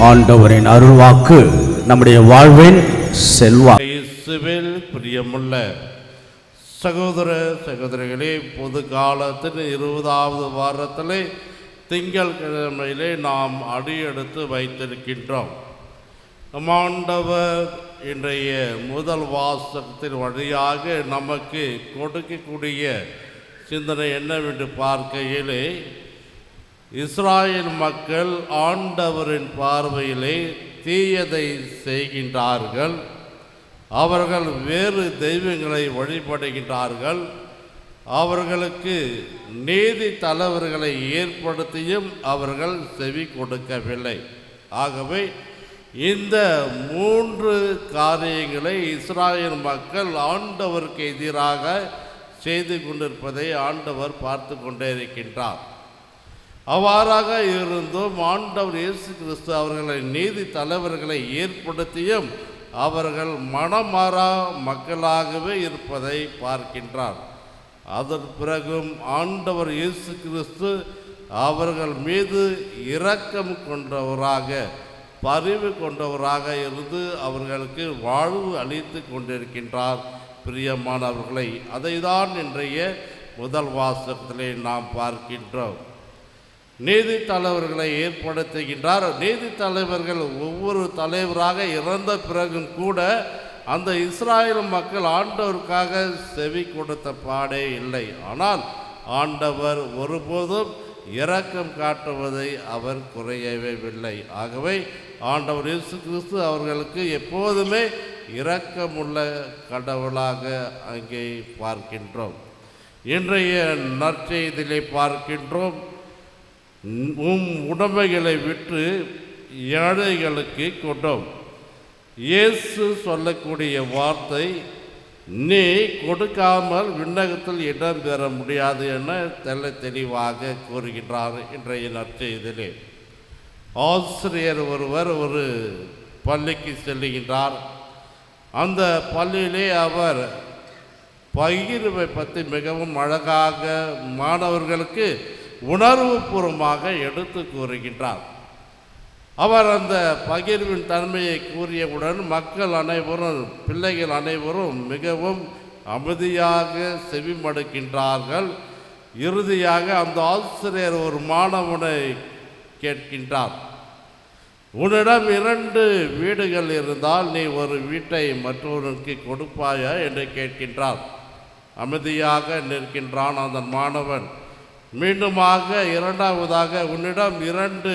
ஆண்டவரின் அருள்வாக்கு நம்முடைய வாழ்வின் செல்வா இயேசுவில் பிரியமுள்ள சகோதர சகோதரிகளே பொது காலத்தின் இருபதாவது வாரத்தில் திங்கள் கிழமையிலே நாம் அடியெடுத்து வைத்திருக்கின்றோம். நம் ஆண்டவர் இன்றைய முதல் வாசகத்தின் வழியாக நமக்கு கொடுக்கக்கூடிய சிந்தனை என்னவென்று பார்க்கையிலே இஸ்ராயல் மக்கள் ஆண்டவரின் பார்வையிலே தீயதை செய்கின்றார்கள். அவர்கள் வேறு தெய்வங்களை வழிபடுகின்றார்கள். அவர்களுக்கு நீதி தலைவர்களை ஏற்படுத்தியும் அவர்கள் செவி கொடுக்கவில்லை. ஆகவே இந்த மூன்று காரியங்களை இஸ்ராயல் மக்கள் ஆண்டவருக்கு எதிராக செய்து கொண்டிருப்பதை ஆண்டவர் பார்த்து கொண்டே இருக்கின்றார். அவ்வாறாக இருந்தும் ஆண்டவர் இயேசு கிறிஸ்து அவர்களை நீதி தலைவர்களை ஏற்படுத்தியும் அவர்கள் மனமாறா மக்களாகவே இருப்பதை பார்க்கின்றார். அதன் பிறகும் ஆண்டவர் இயேசு கிறிஸ்து அவர்கள் மீது இரக்கம் கொண்டவராக பரிவு கொண்டவராக இருந்து அவர்களுக்கு வாழ்வு அளித்து கொண்டிருக்கின்றார். பிரியமானவர்களை அதைதான் இன்றைய முதல் வாசகத்திலே நாம் பார்க்கின்றோம். நீதி தலைவர்களை ஏற்படுத்துகின்றார். நீதி தலைவர்கள் ஒவ்வொரு தலைவராக இறந்த பிறகும் கூட அந்த இஸ்ராயல் மக்கள் ஆண்டவருக்காக செவி கொடுத்த பாடே இல்லை. ஆனால் ஆண்டவர் ஒருபோதும் இரக்கம் காட்டுவதை அவர் குறையவே இல்லை ஆகவே ஆண்டவர் இயேசு கிறிஸ்து அவர்களுக்கு எப்போதுமே இரக்கமுள்ள கடவுளாக அங்கே பார்க்கின்றோம். இன்றைய நற்செய்தியிலே பார்க்கின்றோம். உம் உடமைகளை விட்டு ஏழைகளுக்கு கொடும். இயேசு சொல்லக்கூடிய வார்த்தை நீ கொடுக்காமல் விண்ணகத்தில் இடம் பெற முடியாது என தெல்ல தெளிவாக கூறுகின்றார் இன்றைய நற்செய்திலே ஆசிரியர் ஒருவர் ஒரு பள்ளிக்கு செல்லுகின்றார். அந்த பள்ளியிலே அவர் பகிர்வை பற்றி மிகவும் அழகாக மாணவர்களுக்கு உணர்வுபூர்வமாக எடுத்து கூறுகின்றார். அவர் அந்த பகிர்வின் தன்மையை கூறியவுடன் மக்கள் அனைவரும் பிள்ளைகள் அனைவரும் மிகவும் அமைதியாக செவிமடுக்கின்றார்கள். இறுதியாக அந்த ஆசிரியர் ஒரு மாணவனை கேட்கின்றார். உன்னிடம் இரண்டு வீடுகள் இருந்தால் நீ ஒரு வீட்டை மற்றவனுக்கு கொடுப்பாயா? என்று கேட்கின்றார். அமைதியாக நிற்கின்றான் அந்த மாணவன். மீண்டுமாக இரண்டாவதாக உன்னிடம் இரண்டு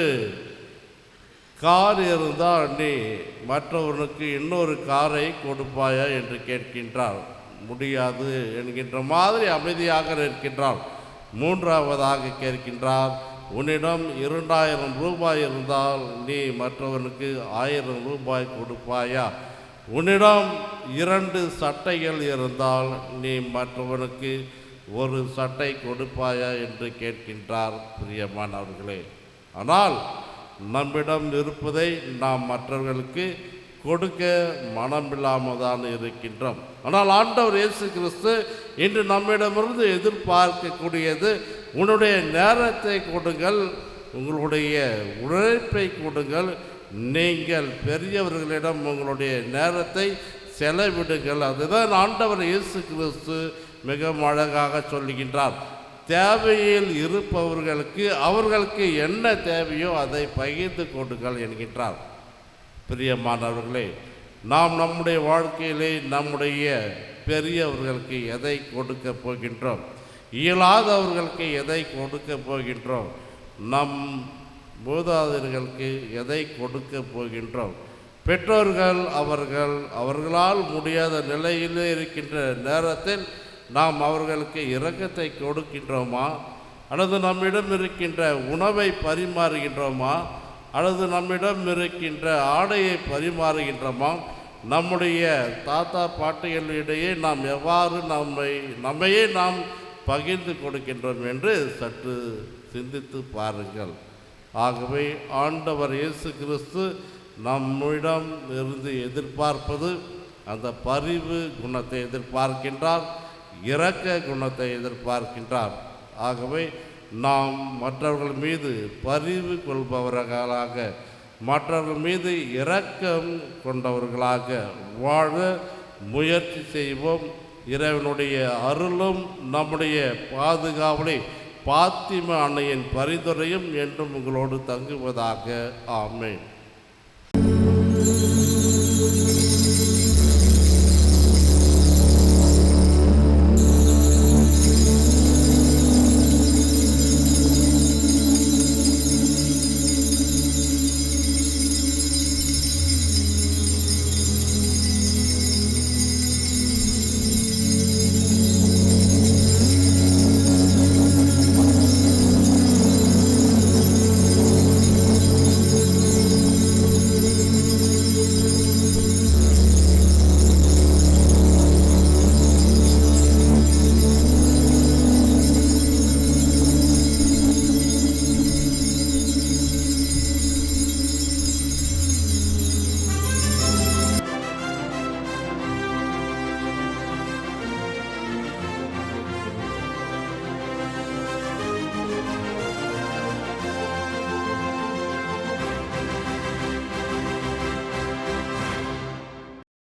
கார் இருந்தால் நீ மற்றவனுக்கு இன்னொரு காரை கொடுப்பாயா என்று கேட்கின்றார் முடியாது என்கின்ற மாதிரி அமைதியாக நிற்கின்றார் மூன்றாவதாக கேட்கின்றார் உன்னிடம் இரண்டாயிரம் ரூபாய் இருந்தால் நீ மற்றவனுக்கு ஆயிரம் ரூபாய் கொடுப்பாயா? உன்னிடம் இரண்டு சட்டைகள் இருந்தால் நீ மற்றவனுக்கு ஒரு சட்டை கொடுப்பாயா என்று கேட்கின்றார் பிரியமானவர்களே. ஆனால் நம்மிடம் இருப்பதை நாம் மற்றவர்களுக்கு கொடுக்க மனமில்லாமல் தான் இருக்கின்றோம். ஆனால் ஆண்டவர் இயேசு கிறிஸ்து இன்று நம்மிடமிருந்து எதிர்பார்க்கக்கூடியது உன்னுடைய நேரத்தை கொடுங்கள் உங்களுடைய உழைப்பை கொடுங்கள் நீங்கள் பெரியவர்களிடம் உங்களுடைய நேரத்தை செலவிடுங்கள். அதுதான் ஆண்டவர் இயேசு கிறிஸ்து மிகவும் அழகாக சொல்லுகின்றார். தேவையில் இருப்பவர்களுக்கு அவர்களுக்கு என்ன தேவையோ அதை பகிர்ந்து கொடுங்கள் என்கின்றார். பிரியமானவர்களே நாம் நம்முடைய வாழ்க்கையிலே நம்முடைய பெரியவர்களுக்கு எதை கொடுக்க போகின்றோம்? இயலாதவர்களுக்கு எதை கொடுக்க போகின்றோம்? நம் மூதாதையர்களுக்கு எதை கொடுக்க போகின்றோம்? பெற்றோர்கள் அவர்கள் அவர்களால் முடியாத நிலையில் இருக்கின்ற நேரத்தில் நாம் அவர்களுக்கு இரக்கத்தை கொடுக்கின்றோமா? அல்லது நம்மிடம் இருக்கின்ற உணவை பரிமாறுகின்றோமா? அல்லது நம்மிடம் இருக்கின்ற ஆடையை பரிமாறுகின்றோமா? நம்முடைய தாத்தா பாட்டிகளிடையே நாம் எவ்வாறு நம்மை நம்மையே நாம் பகிர்ந்து கொடுக்கின்றோம் என்று சற்று சிந்தித்து பாருங்கள். ஆகவே ஆண்டவர் இயேசு கிறிஸ்து நம்மிடம் இருந்து எதிர்பார்ப்பது அந்த பரிவு குணத்தை எதிர்பார்க்கின்றார். இரக்க குணத்தை எதிர்பார்க்கின்றார். ஆகவே நாம் மற்றவர்கள் மீது பரிவு கொள்பவர்களாக மற்றவர்கள் மீது இரக்கம் கொண்டவர்களாக வாழ முயற்சி செய்வோம். இறைவனுடைய அருளும் நம்முடைய பாதுகாவலை பாத்திம அன்னையின் பரிந்துரையும் என்றும் உங்களோடு தங்குவதாக. ஆமேன்.